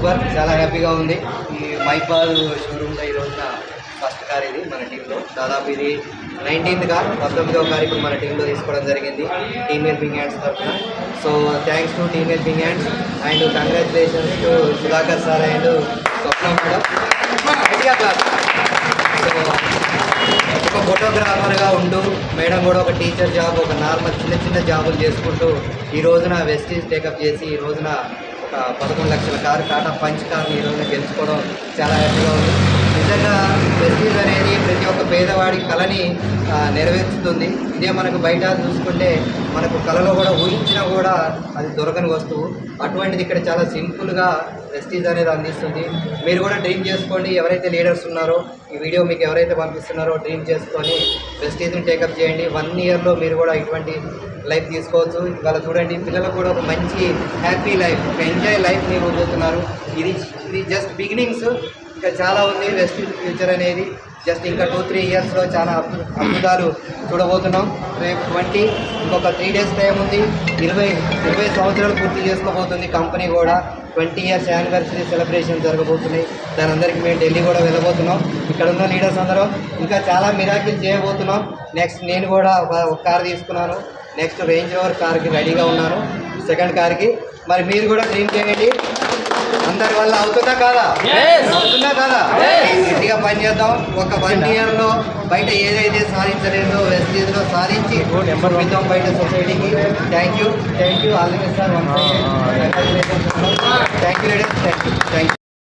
Super చాలా హ్యాపీగా ఉంది. ఈ మైపాల్ షోరూమ్లో ఈ రోజున ఫస్ట్ కార్ ఇది మన టీంలో. దాదాపు ఇది నైన్టీన్త్గా పంతొమ్మిదవ తారీఖు మన టీంలో తీసుకోవడం జరిగింది టీమ్ హెల్పింగ్ హ్యాండ్స్ తరఫున. So thanks to team helping hands and congratulations to Sudhakar sir and Swapna madam class ఒక ఫోటోగ్రాఫర్గా ఉంటూ మేడం కూడా ఒక టీచర్ జాబ్ ఒక నార్మల్ చిన్న చిన్న జాబులు చేసుకుంటూ ఈ రోజున వెస్టీజ్ టేకప్ చేసి ఈ రోజున ఒక పదకొండు లక్షల కారు టాటా పంచ్ కార్ని ఈ రోజున గెలుచుకోవడం చాలా హ్యాపీగా ఉంది. నిజంగా ప్రెస్టీజ్ అనేది ప్రతి ఒక్క పేదవాడి కళని నెరవేర్చుతుంది. ఇదే మనకు బయట చూసుకుంటే మనకు కళలో కూడా ఊహించినా కూడా అది దొరకని వస్తువు. అటువంటిది ఇక్కడ చాలా సింపుల్గా ప్రెస్టీజ్ అనేది అందిస్తుంది. మీరు కూడా డ్రీమ్ చేసుకోండి. ఎవరైతే లీడర్స్ ఉన్నారో ఈ వీడియో మీకు ఎవరైతే పంపిస్తున్నారో డ్రీమ్ చేసుకొని ప్రెస్టీజ్ని టేకప్ చేయండి. వన్ ఇయర్లో మీరు కూడా ఇటువంటి లైఫ్ తీసుకోవచ్చు. ఇవాళ చూడండి పిల్లలకు కూడా ఒక మంచి హ్యాపీ లైఫ్ ఒక ఎంజాయ్ లైఫ్ మీరు పొందుతున్నారు ఇది ఇది జస్ట్ బిగినింగ్స్ ఇంకా చాలా ఉంది వెస్ట్ ఫ్యూచర్ అనేది. జస్ట్ ఇంకా టూ త్రీ ఇయర్స్లో చాలా అద్భుతాలు చూడబోతున్నాం. రేపు ట్వంటీ ఇంకొక త్రీ డేస్ టైం ఉంది. ఇరవై ఇరవై సంవత్సరాలు పూర్తి చేసుకోబోతుంది కంపెనీ కూడా. ట్వంటీ ఇయర్స్ యానివర్సరీ సెలబ్రేషన్ జరగబోతున్నాయి. దాని అందరికీ మేము ఢిల్లీ కూడా వెళ్ళబోతున్నాం. ఇక్కడ ఉన్న లీడర్స్ అందరం ఇంకా చాలా మిరాకిల్ చేయబోతున్నాం. నెక్స్ట్ నేను కూడా ఒక ఒక కార్ తీసుకున్నాను. నెక్స్ట్ రేంజ్ రోవర్ కార్కి రెడీగా ఉన్నాను. సెకండ్ కార్కి మరి మీరు కూడా డ్రీమ్ చేయండి. అందరి వల్ల అవుతుందా కాదా? అవుతుందా కాదా? గట్టిగా పని చేద్దాం. ఒక వన్ ఇయర్లో బయట ఏదైతే సాధించలేదో వెస్టీజ్లో సాధించి చూపిద్దాం బయట సొసైటీకి thank you thank you all the best sir thank you thank you thank you